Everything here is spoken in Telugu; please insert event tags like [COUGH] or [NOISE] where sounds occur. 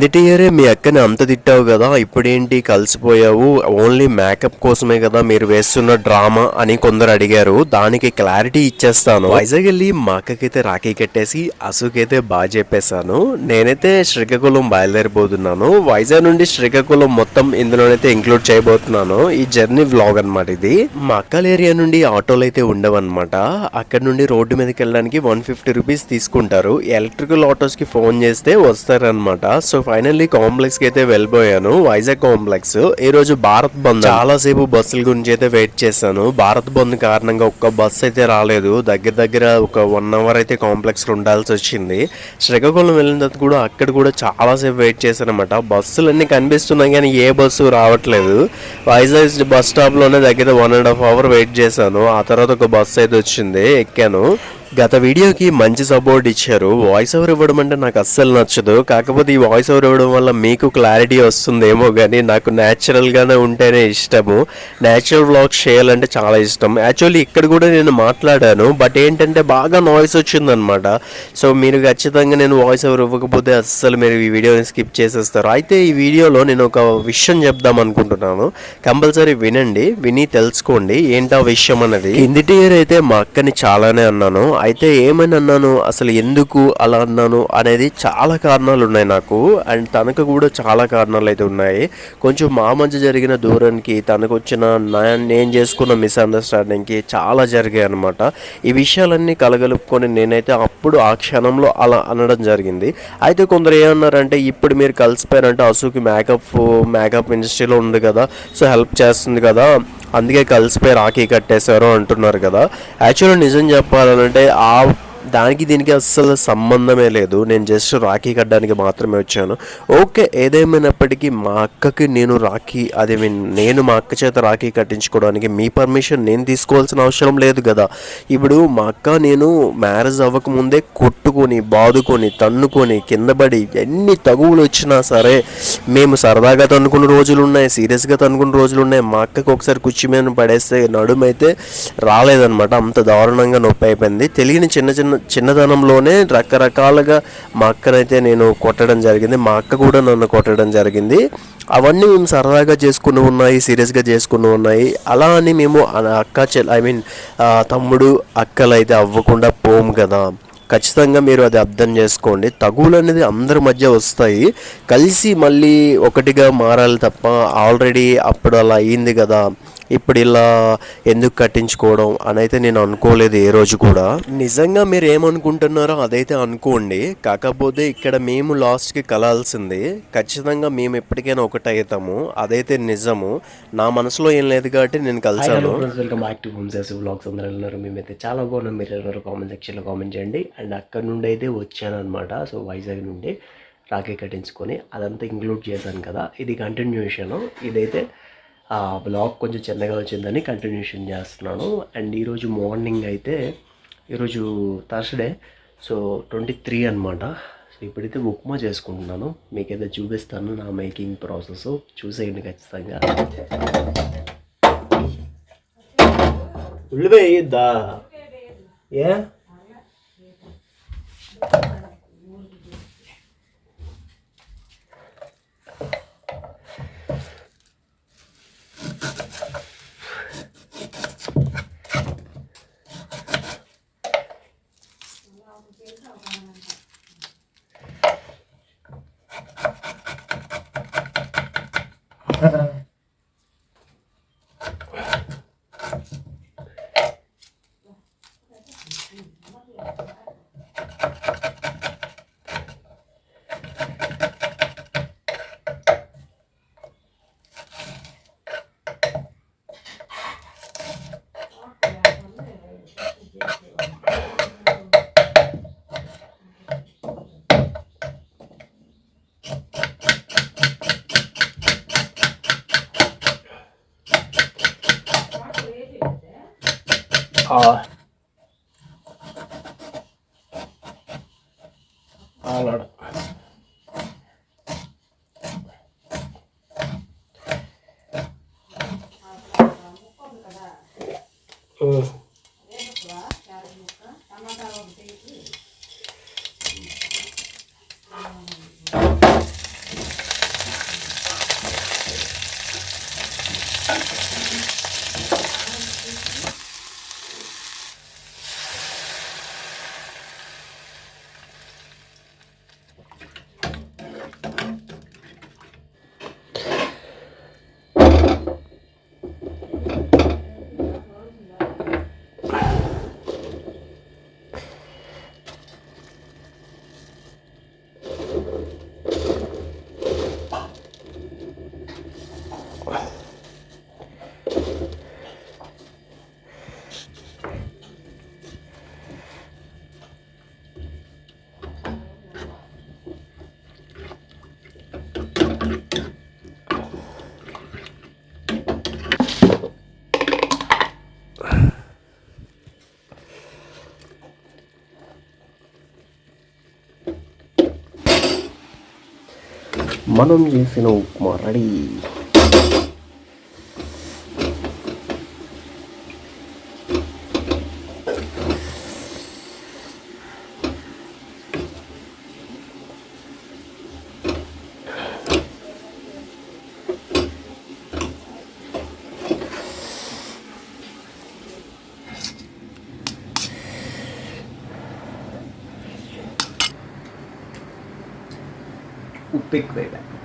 కిందటి ఇయరే మీ అక్కని అంత తిట్టావు కదా ఇప్పుడేంటి కలిసిపోయావు? ఓన్లీ మేకప్ కోసమే కదా మీరు వేస్తున్న డ్రామా అని కొందరు అడిగారు. దానికి క్లారిటీ ఇచ్చేస్తాను. వైజాగ్ వెళ్ళి మా అక్కకైతే రాఖీ కట్టేసి అసుకైతే బాగా చెప్పేశాను. నేనైతే శ్రీకాకుళం బయలుదేరిపోతున్నాను. వైజాగ్ నుండి శ్రీకాకుళం మొత్తం ఇందులోనైతే ఇంక్లూడ్ చేయబోతున్నాను. ఈ జర్నీ వ్లాగ్ అన్నమాట ఇది. మా అక్కల ఏరియా నుండి ఆటోలు అయితే ఉండవన్నమాట. అక్కడ నుండి రోడ్డు మీదకి వెళ్ళడానికి వన్ ఫిఫ్టీ రూపీస్ తీసుకుంటారు. ఎలక్ట్రికల్ ఆటోస్కి ఫోన్ చేస్తే వస్తారనమాట సో ఫైనల్లీ కాంప్లెక్స్కి అయితే వెళ్ళిపోయాను. వైజాగ్ కాంప్లెక్స్ ఈ రోజు భారత్ బంద్. చాలా సేపు బస్సుల గురించి అయితే వెయిట్ చేశాను. భారత్ బంద్ కారణంగా ఒక్క బస్సు అయితే రాలేదు. దగ్గర దగ్గర ఒక వన్ అవర్ అయితే కాంప్లెక్స్లో ఉండాల్సి వచ్చింది. శ్రీకాకుళం వెళ్ళిన తర్వాత కూడా అక్కడ కూడా చాలా సేపు వెయిట్ చేశాను అనమాట బస్సులు అన్ని కనిపిస్తున్నాయి కానీ ఏ బస్సు రావట్లేదు. వైజాగ్ బస్ స్టాప్లోనే దగ్గర one and half hour wait చేశాను. ఆ తర్వాత ఒక బస్సు అయితే వచ్చింది ఎక్కాను. గత వీడియోకి మంచి సపోర్ట్ ఇచ్చారు. వాయిస్ ఓవర్ ఇవ్వడం అంటే నాకు అస్సలు నచ్చదు. కాకపోతే ఈ వాయిస్ ఓవర్ ఇవ్వడం వల్ల మీకు క్లారిటీ వస్తుందేమో కానీ నాకు న్యాచురల్గానే ఉంటేనే ఇష్టము. న్యాచురల్ వ్లాగ్స్ చేయాలంటే చాలా ఇష్టం. యాక్చువల్లీ ఇక్కడ కూడా నేను మాట్లాడాను బట్ ఏంటంటే బాగా నాయిస్ వచ్చిందనమాట సో మీరు ఖచ్చితంగా నేను వాయిస్ ఓవర్ ఇవ్వకపోతే అస్సలు మీరు ఈ వీడియోని స్కిప్ చేసేస్తారు. అయితే ఈ వీడియోలో నేను ఒక విషయం చెప్దాం అనుకుంటున్నాను. కంపల్సరీ వినండి విని తెలుసుకోండి. ఏంటా విషయం అనేది? కిందిటి ఇయర్ అయితే మా అక్కని చాలానే అన్నాను. అయితే ఏమని అన్నాను? అసలు ఎందుకు అలా అన్నాను? అనేది చాలా కారణాలు ఉన్నాయి నాకు. అండ్ తనకు కూడా చాలా కారణాలు అయితే ఉన్నాయి. కొంచెం మా మధ్య జరిగిన దూరానికి తనకు వచ్చిన నేను చేసుకున్న మిస్అండర్స్టాండింగ్కి చాలా జరిగాయి అనమాట ఈ విషయాలన్నీ కలగలుపుకొని నేనైతే అప్పుడు ఆ క్షణంలో అలా అనడం జరిగింది. అయితే కొందరు ఏమన్నారంటే ఇప్పుడు మీరు కలిసిపోయారంటే అసూకి మేకప్ మేకప్ ఇండస్ట్రీలో ఉంది కదా సో హెల్ప్ చేస్తుంది కదా. అందుకే కలిసిపోయి రాఖీ కట్టేశారు అంటున్నారు కదా. యాక్చువల్గా నిజం చెప్పాలంటే ఆ దానికి దీనికి అస్సలు సంబంధమే లేదు. నేను జస్ట్ రాఖీ కట్టడానికి మాత్రమే వచ్చాను. ఓకే ఏదేమైనప్పటికీ మా అక్కకి నేను రాఖీ అది మీన్ నేను మా అక్క చేత రాఖీ కట్టించుకోవడానికి మీ పర్మిషన్ నేను తీసుకోవాల్సిన అవసరం లేదు కదా. ఇప్పుడు మా అక్క నేను మ్యారేజ్ అవ్వకముందే కొట్టుకొని బాదుకొని తన్నుకొని కిందపడి ఎన్ని తగువులు వచ్చినా సరే మేము సరదాగా తన్నుకున్న రోజులు ఉన్నాయి సీరియస్గా తన్నుకున్న రోజులు ఉన్నాయి. మా అక్కకు ఒకసారి కుర్చీ మీద పడేస్తే నడుమైతే రాలేదనమాట అంత దారుణంగా నొప్పి అయిపోయింది. తెలియని చిన్న చిన్న చిన్నతనంలోనే రకరకాలుగా మా అక్కనైతే నేను కొట్టడం జరిగింది. మా అక్క కూడా నన్ను కొట్టడం జరిగింది. అవన్నీ మేము సరదాగా చేసుకుని ఉన్నాయి సీరియస్గా చేసుకుని ఉన్నాయి. అలా అని మేము అక్క చెల్ ఐ మీన్ తమ్ముడు అక్కలు అయితే అవ్వకుండా పోము కదా. ఖచ్చితంగా మీరు అది అర్థం చేసుకోండి. తగులు అనేది అందరి మధ్య వస్తాయి. కలిసి మళ్ళీ ఒకటిగా మారాలి తప్ప ఆల్రెడీ అప్పుడు అలా అయింది కదా. ఇప్పుడు ఇలా ఎందుకు కట్టించుకోవడం అని అయితే నేను అనుకోలేదు ఏ రోజు కూడా. నిజంగా మీరు ఏమనుకుంటున్నారో అదైతే అనుకోండి. కాకపోతే ఇక్కడ మేము లాస్ట్కి కలాల్సింది ఖచ్చితంగా మేము ఎప్పటికైనా ఒకటవుతాము అదైతే నిజము. నా మనసులో ఏం లేదు కాబట్టి నేను కలిసాను వెల్కమ్ బ్యాక్ టు హోమ్సెస్ బ్లాగ్స్ అందరూ వెళ్ళినారు మేమైతే చాలా బాగున్నాం. మీరు ఎవరు కామెంట్ సెక్షన్లో కామెంట్ చేయండి. అండ్ అక్కడ నుండి అయితే వచ్చాను అనమాట సో వైజాగ్ నుండి రాఖీ కట్టించుకొని అదంతా ఇంక్లూడ్ చేశాను కదా. ఇది కంటిన్యూషన్ ఇదైతే ఆ బ్లాగ్ కొంచెం చిన్నగా వచ్చిందని కంటిన్యూషన్ చేస్తున్నాను. అండ్ ఈరోజు మార్నింగ్ అయితే ఈరోజు థర్స్డే సో ట్వంటీ త్రీ అనమాట సో ఇప్పుడైతే ఉప్మా చేసుకుంటున్నాను. మీకైతే చూపిస్తాను నా మేకింగ్ ప్రాసెస్ చూసేయండి ఖచ్చితంగా. ఉల్లిపాయ Uh-huh. [LAUGHS] వేయద్దా ఏ అలాడ మనం చేసిన upma ready big way back.